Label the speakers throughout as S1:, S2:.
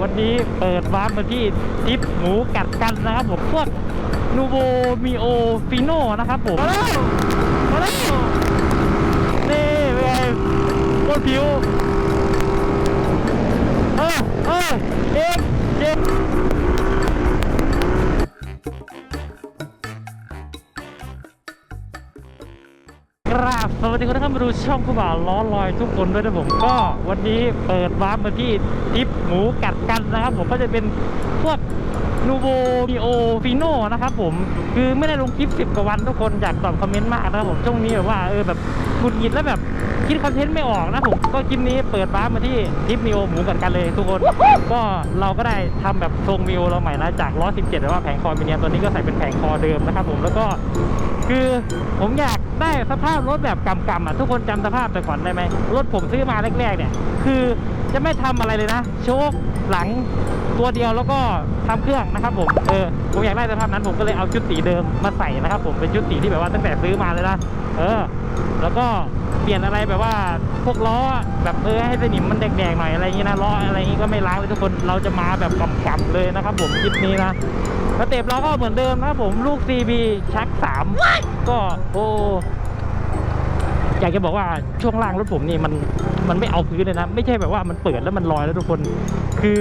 S1: วันนี้เปิดวาร์ปมาที่ทิปหมูกัดกันนะครับผมพวกนูโวมีโอฟิโนนะครับผมมาแล้วมาแล้วนี่เป็นไงโคตรผิวเออเออเอ็กเอ็ก กราบสวัสดีคุณท่านมาดูช่องผู้บ่าวล้อลอยทุกคนด้วยนะผมก็วันนี้เปิดวาร์ปมาที่ทิปหมูกัดกันนะครับ ผมก็จะเป็นพวกนูโวมีโอฟิโนนะครับผมคือไม่ได้ลงคลิป 10 กว่าวันทุกคนอยากตอบคอมเมนต์มากนะครับผมช่วงนี้แบบว่าเออแบบ หงุดหงิดแล้วแบบคิดคอนเทนต์ไม่ออกนะผมก็คลิปนี้เปิดวามาที่ทิปมีโอหมูกัดกันเลยทุกคน ก็เราก็ได้ทำแบบทรงมีโอเราใหม่นะจากล้อ17แต่ว่าแผงคอมิเนียมตัวนี้ก็ใส่เป็นแผงคอเดิมนะครับผมแล้วก็คือผมอยากได้สภาพรถแบบกำกำอะทุกคนจำสภาพแต่ก่อนได้ไหมรถผมซื้อมาแรกๆเนี่ย คือจะไม่ทำอะไรเลยนะ โชค หลังตัวเดียวแล้วก็ทำเครื่องนะครับผมเออผมอยากได้สภาพนั้นผมก็เลยเอาชุดสีเดิมมาใส่นะครับ ผมเป็นชุดสีที่แบบว่าตั้งแต่ซื้อมาเลยนะเออ แล้วก็เปลี่ยนอะไรแบบว่าพวกล้อแบบเออให้สนิมมันแดงๆหน่อยอะไรอย่างงี้นะล้ออะไรอย่างงี้ก็ไม่ล้างเลยทุกคนเราจะมาแบบกำๆเลยนะครับ ผมคลิปนี้นะสเต็ปเราก็เหมือนเดิมนะครับผมลูก CB ชัก 3 ก็โอ้อยากจะบอกว่าช่วงล่างรถผมนี่มันมันไม่เอาพื้นเลยนะ ไม่ใช่แบบว่ามันเปิดแล้วมันลอยแล้วทุกคน คือ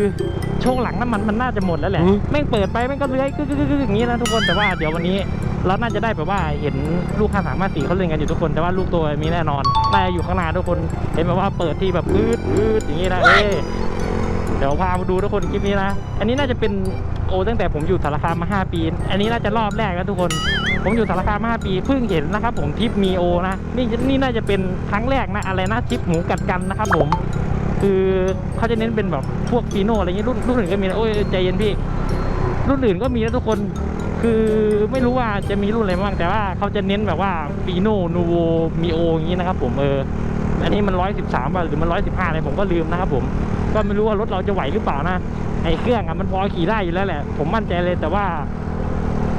S1: ช่วงหลังน้ำมันมันน่าจะหมดแล้วแหละ
S2: อืม
S1: แม่งเปิดไปแม่งก็เลื้อยกึกกึกกึกกึกอย่างนี้นะทุกคนแต่ว่าเดี๋ยววันนี้เราน่าจะได้แบบว่าเห็นลูกข้าสามารถสีเขาเล่นกันอยู่ทุกคนแต่ว่าลูกตัวมีแน่นอนน่าจะอยู่ข้างหน้าทุกคนเห็นแบบว่าเปิดที่แบบอืดอืดอย่างนี้นะเอ้ย เดี๋ยวพามาดูทุกคนคลิปนี้นะ อันนี้น่าจะเป็นโอตั้งแต่ผมอยู่สารคามมา 5 ปี อันนี้น่าจะรอบแรกแล้วทุกคน ผมอยู่สารคามมา5ปีเพิ่งเห็นนะครับผมทริปมีโอนะ นี่นี่น่าจะเป็นครั้งแรกนะอะไรนะทริปหมูกัดกันนะครับผม คือเขาจะเน้นเป็นแบบพวกฟีโนอะไรเงี้ยรุ่นรุ่นอื่นก็มีนะโอ้ยใจเย็นพี่ รุ่นอื่นก็มีนะทุกคน คือไม่รู้ว่าจะมีรุ่นอะไรบ้างแต่ว่าเขาจะเน้นแบบว่าฟีโนนูโวมีโออย่างนี้นะครับผมเอออันนี้มันร้อยสิบสามหรือมันร้อยสิบห้าอะไรผมก็ลืมนะครับผมก็ไม่รู้ว่ารถเราจะไหวหรือเปล่านะไอ้เครื่องอะมันพอขี่ได้อยู่แล้วแหละ ผมมั่นใจเลยแต่ว่า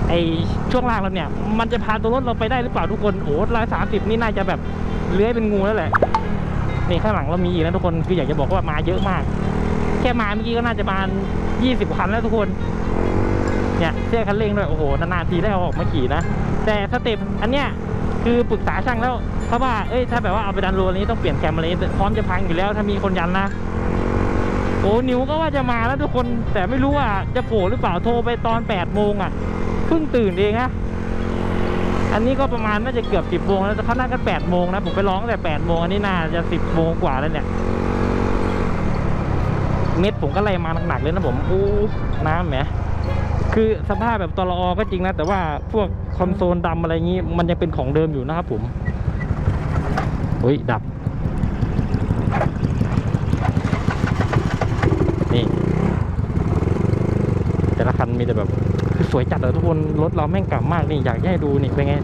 S1: ไอ้ช่วงล่างเราเนี่ย มันจะพาตัวรถเราไปได้หรือเปล่าทุกคนโอ้ร้อยสามสิบนี่น่าจะแบบเลื้อยเป็นงูแล้วแหละ นี่ข้างหลังเรามีอีกนะทุกคนคืออยากจะบอกว่ามาเยอะมาก แค่มาเมื่อกี้ก็น่าจะประมาณยี่สิบคันแล้วทุกคน เนี่ยเสื้อคันเร่งด้วยโอ้โหนานๆทีได้เอาออกมาขี่นะแต่สเต็ปอันเนี้ยคือปรึกษาช่างแล้วเพราะว่าเอ้ยถ้าแบบว่าเอาไปดันโรลนี้ต้องเปลี่ยนแคมอะไรนี้พร้อมจะพังอยู่แล้วถ้ามีคนยันนะโอ้นิวก็ว่าจะมาแล้วทุกคนแต่ไม่รู้ว่าจะโผล่หรือเปล่าโทรไปตอน8ปดโมงอะเพิ่งตื่นเองนะ อันนี้ก็ประมาณน่าจะเกือบ10บโมงแล้วแต่เขานัดกัน8ปดโมงนะผมไปร้องแต่8ปดโมงอันนี้น่าจะ10บโมงกว่าแล้วเนี่ย เม็ดผมก็ไล่มาหนักๆเลยนะผมอู้น้ำแหมคือสภาพแบบตลอก็จริงนะ แต่ว่าพวกคอนโซลดำอะไรอย่างนี้ มันยังเป็นของเดิมอยู่นะครับผมอุ้ยดับ นี่ แต่ละคันมีแต่แบบ สวยจัดเลยทุกคนรถเราแม่งกลับมากนี่อยากให้ดูนี่เป็นไง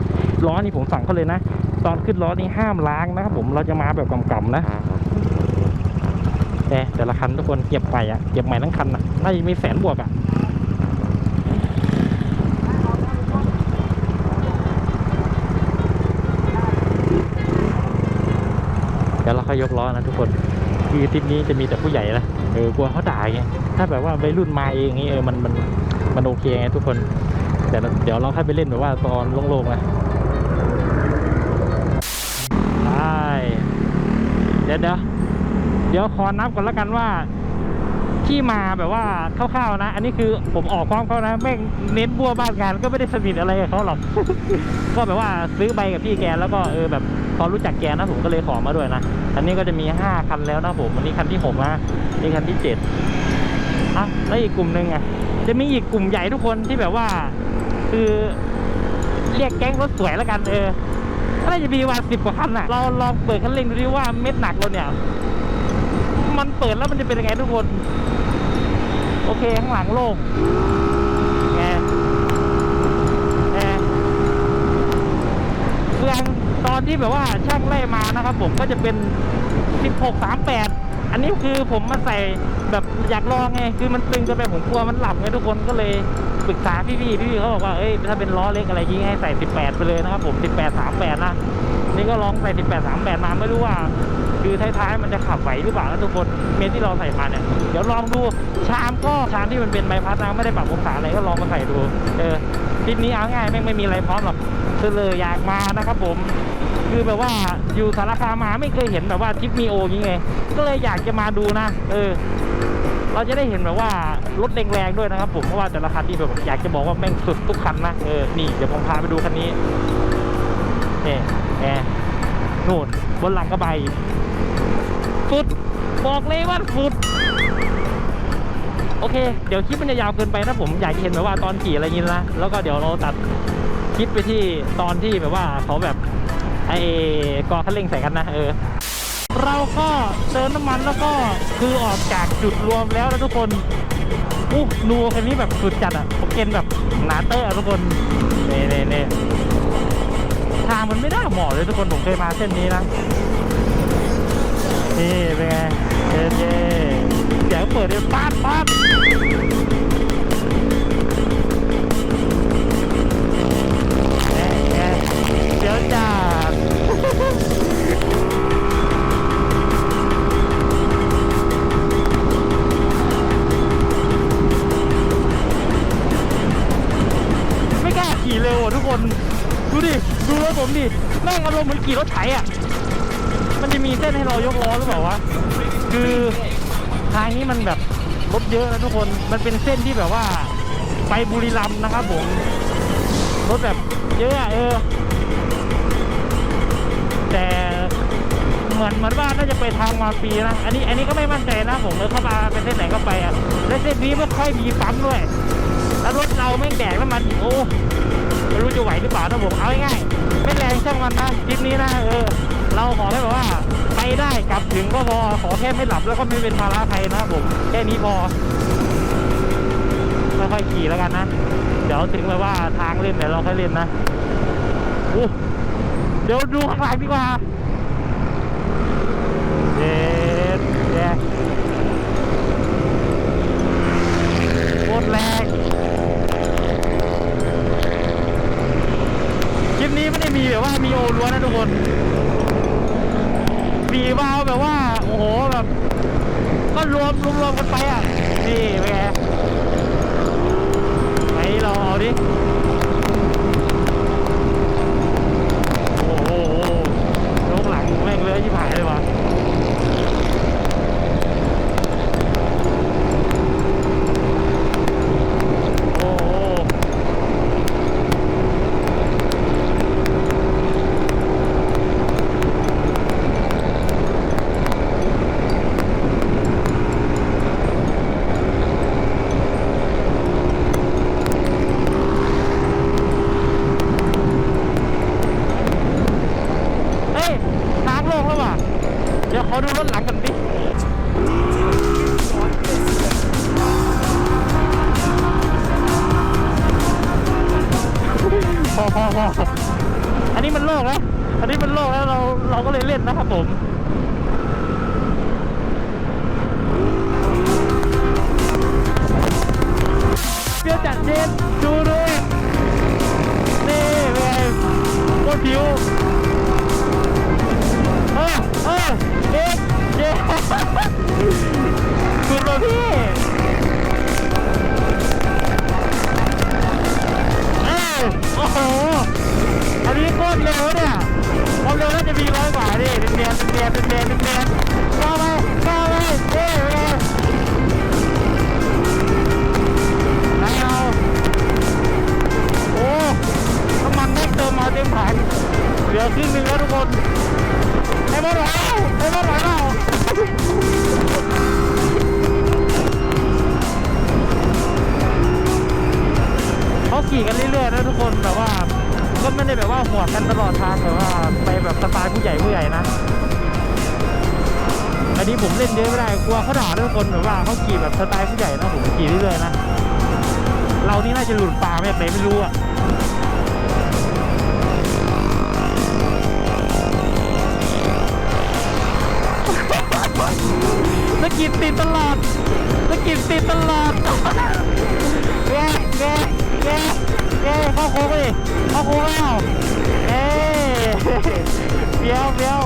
S1: ล้อนี่ผมสั่งเขาเลยนะ ตอนขึ้นล้อนี่ห้ามล้างนะครับผมเราจะมาแบบกำๆนะแต่แต่ละคันทุกคนเก็บใหม่อะเก็บใหม่ทั้งคันอะน่าจะมีแสนบวกอะเดี๋ยวเราค่อยยกล้อนะทุกคนคือทริปนี้จะมีแต่ผู้ใหญ่นะเออกลัวเขาด่าไงถ้าแบบว่าวัยรุ่นมาเองนี่เออมันมัน มันโอเคไงทุกคน แต่เดี๋ยวเราค่อยไปเล่นแบบว่าตอนโล่งๆนะใช่เดี๋ยวเดี๋ยวเดี๋ยวขอนับก่อนแล้วกันว่า ที่มาแบบว่าคร่าวๆนะ อันนี้คือผมออกพร้อมเขานะแม่งเน้นบัวบ้านงานก็ไม่ได้สนิทอะไรกับเขาหรอก ก็แบบว่าซื้อใบกับพี่แกแล้วก็เออแบบพอรู้จักแกนะผมก็เลยขอมาด้วยนะ อันนี้ก็จะมีห้าคันแล้วนะผม อันนี้คันที่หกนะนี่คันที่เจ็ด อะแล้วอีกกลุ่มหนึ่งอะ จะมีอีกกลุ่มใหญ่ทุกคนที่แบบว่า คือเรียกแก๊งรถสวยแล้วกันเออน่าจะมีวันสิบกว่าคันอะ เราลองเปิดคันเร่งดูดิว่าเม็ดหนักเราเนี่ย มันเปิดแล้วมันจะเป็นยังไงทุกคน โอเคข้างหลังโล่งไงแอร์เฟืองตอนที่แบบว่าช่างไล่มานะครับผมก็จะเป็น 16 38 อันนี้คือผมมาใส่แบบอยากลองไง คือมันตึงเกันไปผมกลัวมันหลับไงทุกคนก็เลยปรึกษาพี่ๆพี่ๆเขาบอกว่าเอ้ยถ้าเป็นล้อเล็กอะไรยิ่งให้ใส่ 18 ไปเลยนะครับผม 18 38 นะ นี่ก็ลองใส่ 18 38 มาไม่รู้ว่าคือท้ายๆมันจะขับไหวหรือเปล่านะทุกคนเมนที่เราใส่มาเนี่ยเดี๋ยวลองดูชามก็ชามที่มันเป็นใบพัดนะไม่ได้ปรับองศาอะไรก็ลองมาใส่ดูเออคลิปนี้เอาง่ายแม่งไม่มีอะไรพร้อมหรอกคือเลยอยากมานะครับผม คือแบบว่าอยู่สารคามมาไม่เคยเห็นแบบว่าทริปมีโออย่างงี้ไง ก็เลยอยากจะมาดูนะ เออ เราจะได้เห็นแบบว่ารถแรงๆด้วยนะครับ ผมเพราะว่าแต่ละคันที่แบบอยากจะบอกว่าแม่งสุดทุกคันนะเออนี่เดี๋ยวผมพาไปดูคันนี้นี่แอร์นู่นบนหลังกระบะสุดบอกเลยว่าสุดโอเค เดี๋ยวคลิปมันจะยาวเกินไปนะผมอยากจะเห็นแบบว่าตอนขี่อะไรนี้นะ แล้วก็เดี๋ยวเราตัดคลิปไปที่ตอนที่แบบว่าเขาแบบ ไอ้กอคันเร่งใส่กันนะเออเราก็เติมน้ำมันแล้วก็คือออกจากจุดรวมแล้วนะทุกคนอู้นูคันนี้แบบสุดจัดอะผมเกนแบบหนาเตอร์อะทุกคนเน่เน่เน่ทางมันไม่ได้เหมาะเลยทุกคนผมเคยมาเส้นนี้นะนี่เป็นไงเย้เย้เสียงเปิดเลยป๊าดป๊าดาขี่เร็วอะทุกคน ดูดิ ดูรถผมดิแม่งอารมณ์เหมือนขี่รถไถอะ มันจะมีเส้นให้เรายกล้อหรือเปล่าวะ คือทางนี้มันแบบรถเยอะนะทุกคน มันเป็นเส้นที่แบบว่า ไปบุรีรัมย์นะครับผม รถแบบเยอะอะเออ แต่เหมือนเหมือนว่าน่าจะไปทางมาปีนะ อันนี้อันนี้ก็ไม่มั่นใจนะผมเลยเข้ามาเป็นเส้นไหนก็ไปอะ และเส้นนี้ไม่ค่อยมีปั๊มด้วย แล้วรถเราแม่งแดกน้ำมันโอ้ไม่รู้จะไหวหรือเปล่านะผมเอาง่ายๆไม่แรงช่างมันนะคลิปนี้นะเออ เราขอแค่แบบว่าไปได้กลับถึงก็พอขอแค่ไม่หลับแล้วก็ไม่เป็นภาระใครนะผมแค่นี้พอค่อยๆขี่แล้วกันนะเดี๋ยวถึงแบบว่าทางเล่นเดี๋ยวเราค่อยเล่นนะเดี๋ยวดูข้างหลังดีกว่าเย็ดแย่โคตรแรง คลิป นี้ไม่ได้มีแบบว่ามีโอล้วนนะทุกคน มีวาแบบว่า โอ้โหแบบ ก็รวมรวมรวมกันไปอะ นี่เป็นไงไหนเราเอาดิ โอ้โหยกหลังแม่งเลยที่ผายเลยว่ะ โอ้โห เฮ้ยทางโล่งแล้วว่ะ เดี๋ยวข อดูรถหลังกันดิพอพอพออันนี้มันโล่งแล้ว อันนี้มันโล่งแล้วเราเราก็เลยเล่นนะครับผมเปรี้ยวจัดเจ็ดดูเลยนี่เป็นไงโคตรผิว ออเออเอ๊ะเย้คุณมาพี่เออโอ้โหอันนี้โคตรเร็วเนี่ยความเร็วน่าจะมีร้อยกว่าดิเนียนเนียนเนียนเนียนเนียนก้าวไปก้าไปเอ๊ะเป็นไงไหนเอาโอ้น้ำมันแม่งเติมมาเต็มถังเหลือครึ่งหนึงแล้วทุกคน อ้บอลไหวเปล่าไอ้บอลไหวเปล่าเขาขี่กันเรื่อยๆนะทุกคนแบบว่า ก็ไม่ได้แบบว่าหัวกันตลอดทางแบบว่าไปแบบสไตล์ผู้ใหญ่ผู้ใหญ่นะอันนี้ผมเล่นเยอะไม่ได้กลัวเขาด่าทุกคนแบบว่าเขาขี่แบบสไตล์ผู้ใหญ่นะผมขี่เรื่อยๆนะเรานี่น่าจะหลุดป่ามาจากไหนไม่รู้อะ ตะกิดติดตลอดตะกิดติดตลอดแกแกแกแกเข้าโค้งเลยเข้าโค้งแล้วเอ้เบี้ยวเบี้ยว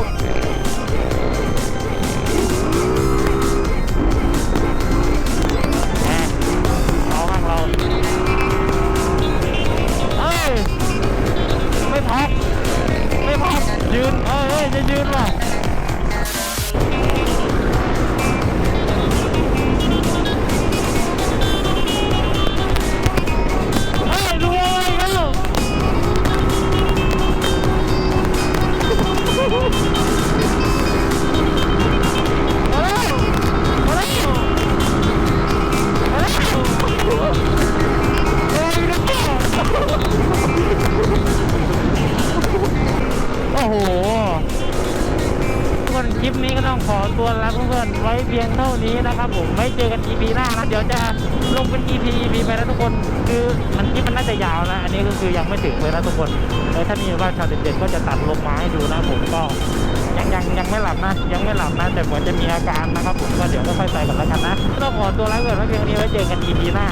S1: เพื่อนไว้เพียงเท่านี้นะครับผมไม่เจอกัน EP หน้านะเดี๋ยวจะลงเป็น EP EP ไปนะทุกคน คือมันคลิปมันน่าจะยาวนะ อันนี้ก็คือยังไม่ถึงเลยนะทุกคนเออถ้ามีว่าชาวเด็ดๆก็จะตัดลงมาให้ดูนะผมก็ยังยังยังไม่หลับนะ ยังไม่หลับนะแต่เหมือนจะมีอาการนะครับผมก็เดี๋ยวค่อยๆไปก่อนแล้วกันนะต้องขอตัวลาไปก่อนไว้เพียงเท่านี้ไว้เจอกัน EP หน้า